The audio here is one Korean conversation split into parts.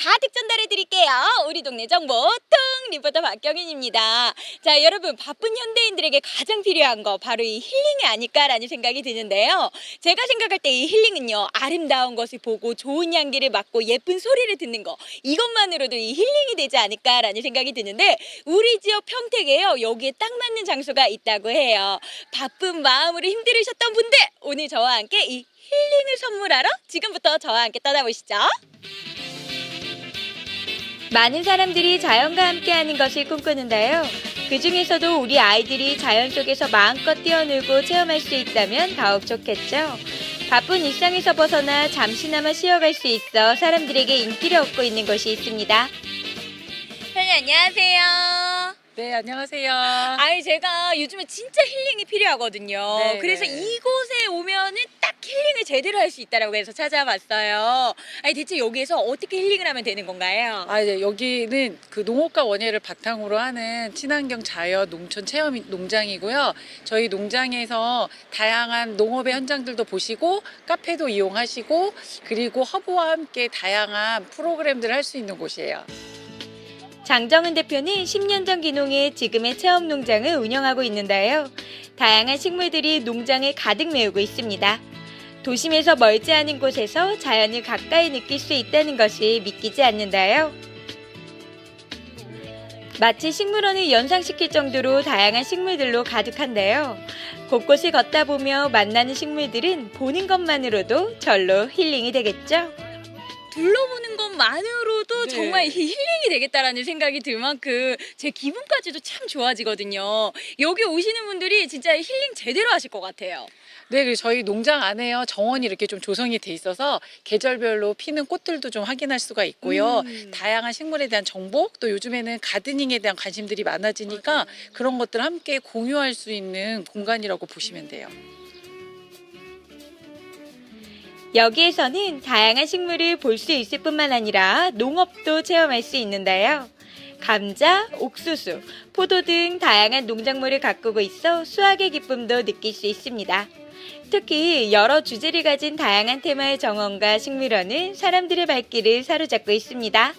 가득 전달해 드릴게요. 우리 동네 정보 통 리포터 박경인입니다. 자, 여러분 바쁜 현대인들에게 가장 필요한 거 바로 이 힐링이 아닐까라는 생각이 드는데요. 제가 생각할 때 이 힐링은요. 아름다운 것을 보고 좋은 향기를 맡고 예쁜 소리를 듣는 거. 이것만으로도 이 힐링이 되지 않을까라는 생각이 드는데 우리 지역 평택에요. 여기에 딱 맞는 장소가 있다고 해요. 바쁜 마음으로 힘들으셨던 분들 오늘 저와 함께 이 힐링을 선물하러 지금부터 저와 함께 떠나보시죠. 많은 사람들이 자연과 함께하는 것을 꿈꾸는데요. 그 중에서도 우리 아이들이 자연 속에서 마음껏 뛰어놀고 체험할 수 있다면 더욱 좋겠죠. 바쁜 일상에서 벗어나 잠시나마 쉬어갈 수 있어 사람들에게 인기를 얻고 있는 곳이 있습니다. 선생님 안녕하세요. 네, 안녕하세요. 아니 제가 요즘에 진짜 힐링이 필요하거든요. 네, 그래서 네. 이곳에 오면은 딱 힐링을 제대로 할 수 있다라고 해서 찾아봤어요. 아니 대체 여기에서 어떻게 힐링을 하면 되는 건가요? 아, 이제 여기는 그 농업과 원예를 바탕으로 하는 친환경 자연 농촌 체험 농장이고요. 저희 농장에서 다양한 농업의 현장들도 보시고 카페도 이용하시고 그리고 허브와 함께 다양한 프로그램들을 할 수 있는 곳이에요. 장정은 대표는 10년 전 기농에 지금의 체험 농장을 운영하고 있는데요. 다양한 식물들이 농장을 가득 메우고 있습니다. 도심에서 멀지 않은 곳에서 자연을 가까이 느낄 수 있다는 것이 믿기지 않는다요. 마치 식물원을 연상시킬 정도로 다양한 식물들로 가득한데요. 곳곳을 걷다 보며 만나는 식물들은 보는 것만으로도 절로 힐링이 되겠죠. 둘러보는 것만으로도 네. 정말 히- 힐링이 되겠다라는 생각이 들 만큼 제 기분까지도 참 좋아지거든요. 여기 오시는 분들이 진짜 힐링 제대로 하실 것 같아요. 네, 그리고 저희 농장 안에요. 정원이 이렇게 좀 조성이 돼 있어서 계절별로 피는 꽃들도 좀 확인할 수가 있고요. 음. 다양한 식물에 대한 정보, 또 요즘에는 가드닝에 대한 관심들이 많아지니까 그런 것들 함께 공유할 수 있는 공간이라고 보시면 돼요. 여기에서는 다양한 식물을 볼 수 있을 뿐만 아니라 농업도 체험할 수 있는데요. 감자, 옥수수, 포도 등 다양한 농작물을 가꾸고 있어 수확의 기쁨도 느낄 수 있습니다. 특히 여러 주제를 가진 다양한 테마의 정원과 식물원은 사람들의 발길을 사로잡고 있습니다.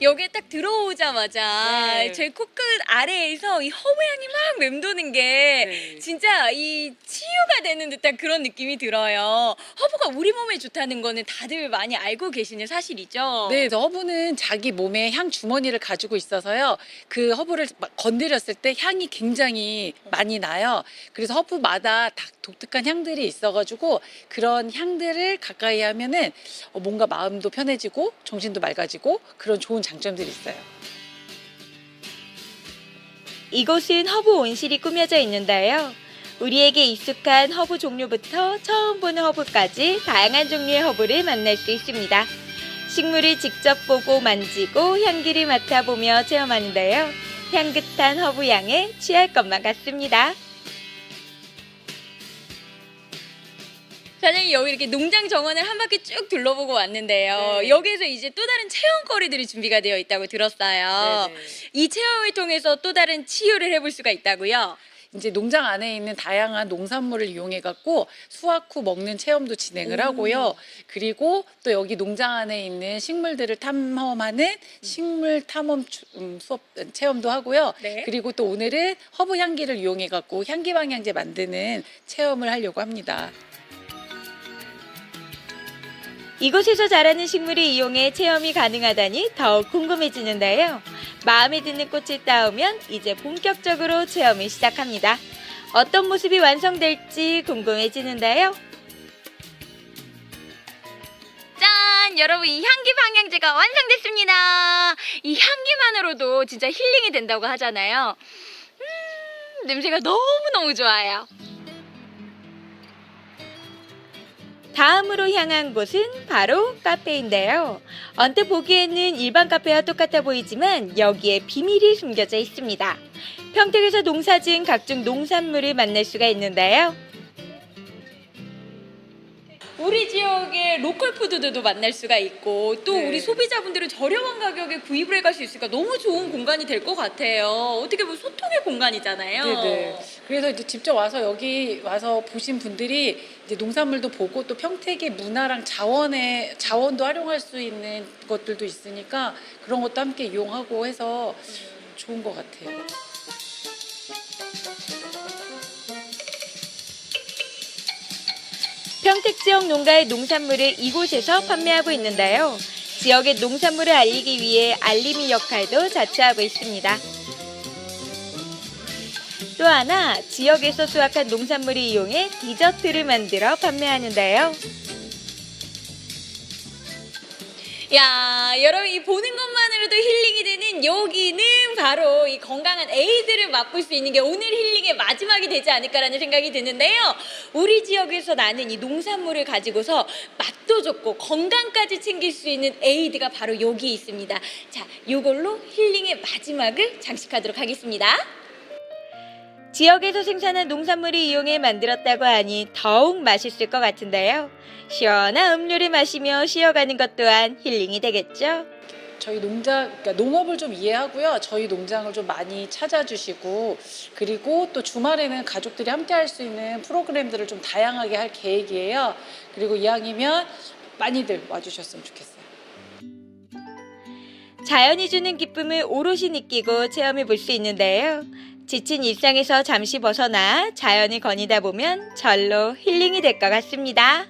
여기에 딱 들어오자마자 네. 제 코끝 아래에서 이 허브 향이 막 맴도는 게 네. 진짜 이 치유가 되는 듯한 그런 느낌이 들어요. 허브가 우리 몸에 좋다는 거는 다들 많이 알고 계시는 사실이죠. 네, 그래서 허브는 자기 몸에 향 주머니를 가지고 있어서요. 그 허브를 막 건드렸을 때 향이 굉장히 많이 나요. 그래서 허브마다 다 독특한 향들이 있어가지고 그런 향들을 가까이 하면은 어, 뭔가 마음도 편해지고 정신도 맑아지고 그런 좋은 장점들이 있어요. 이곳은 허브 온실이 꾸며져 있는데요. 우리에게 익숙한 허브 종류부터 처음 보는 허브까지 다양한 종류의 허브를 만날 수 있습니다. 식물을 직접 보고 만지고 향기를 맡아보며 체험하는데요. 향긋한 허브 향에 취할 것만 같습니다. 사장님 여기 이렇게 농장 정원을 한 바퀴 쭉 둘러보고 왔는데요. 네. 여기에서 이제 또 다른 체험거리들이 준비가 되어 있다고 들었어요. 네 네. 이 체험을 통해서 또 다른 치유를 해볼 수가 있다고요. 이제 농장 안에 있는 다양한 농산물을 이용해 갖고 수확 후 먹는 체험도 진행을 오. 하고요. 그리고 또 여기 농장 안에 있는 식물들을 탐험하는 식물 탐험 추- 음, 수업 체험도 하고요. 네. 그리고 또 오늘은 허브 향기를 이용해 갖고 향기 방향제 만드는 체험을 하려고 합니다. 이곳에서 자라는 식물을 이용해 체험이 가능하다니 더욱 궁금해지는데요. 마음에 드는 꽃을 따오면 이제 본격적으로 체험을 시작합니다. 어떤 모습이 완성될지 궁금해지는데요. 짠! 여러분 이 향기 방향제가 완성됐습니다. 이 향기만으로도 진짜 힐링이 된다고 하잖아요. 음, 냄새가 너무너무 좋아요. 다음으로 향한 곳은 바로 카페인데요. 언뜻 보기에는 일반 카페와 똑같아 보이지만 여기에 비밀이 숨겨져 있습니다. 평택에서 농사 지은 각종 농산물을 만날 수가 있는데요. 우리 지역의 로컬 푸드들도 만날 수가 있고 또 네. 우리 소비자분들은 저렴한 가격에 구입을 해갈 수 있으니까 너무 좋은 공간이 될 것 같아요. 어떻게 보면 소통의 공간이잖아요. 네네. 그래서 이제 직접 와서 여기 와서 보신 분들이 이제 농산물도 보고 또 평택의 문화랑 자원의 자원도 활용할 수 있는 것들도 있으니까 그런 것도 함께 이용하고 해서 좋은 것 같아요. 평택 지역 농가의 농산물을 이곳에서 판매하고 있는데요. 지역의 농산물을 알리기 위해 알림이 역할도 자처하고 있습니다. 또 하나 지역에서 수확한 농산물을 이용해 디저트를 만들어 판매하는데요. 야, 여러분 이 보는 것만으로도 힐링이 되는 여기는 바로 이 건강한 에이드를 맛볼 수 있는 게 오늘 힐링의 마지막이 되지 않을까라는 생각이 드는데요. 우리 지역에서 나는 이 농산물을 가지고서 맛도 좋고 건강까지 챙길 수 있는 에이드가 바로 여기 있습니다. 자, 이걸로 힐링의 마지막을 장식하도록 하겠습니다. 지역에서 생산한 농산물을 이용해 만들었다고 하니 더욱 맛있을 것 같은데요. 시원한 음료를 마시며 쉬어가는 것 또한 힐링이 되겠죠. 저희 농장, 그러니까 농업을 좀 이해하고요. 저희 농장을 좀 많이 찾아주시고 그리고 또 주말에는 가족들이 함께 할 수 있는 프로그램들을 좀 다양하게 할 계획이에요. 그리고 이왕이면 많이들 와주셨으면 좋겠어요. 자연이 주는 기쁨을 오롯이 느끼고 체험해 볼 수 있는데요. 지친 일상에서 잠시 벗어나 자연을 거니다 보면 절로 힐링이 될 것 같습니다.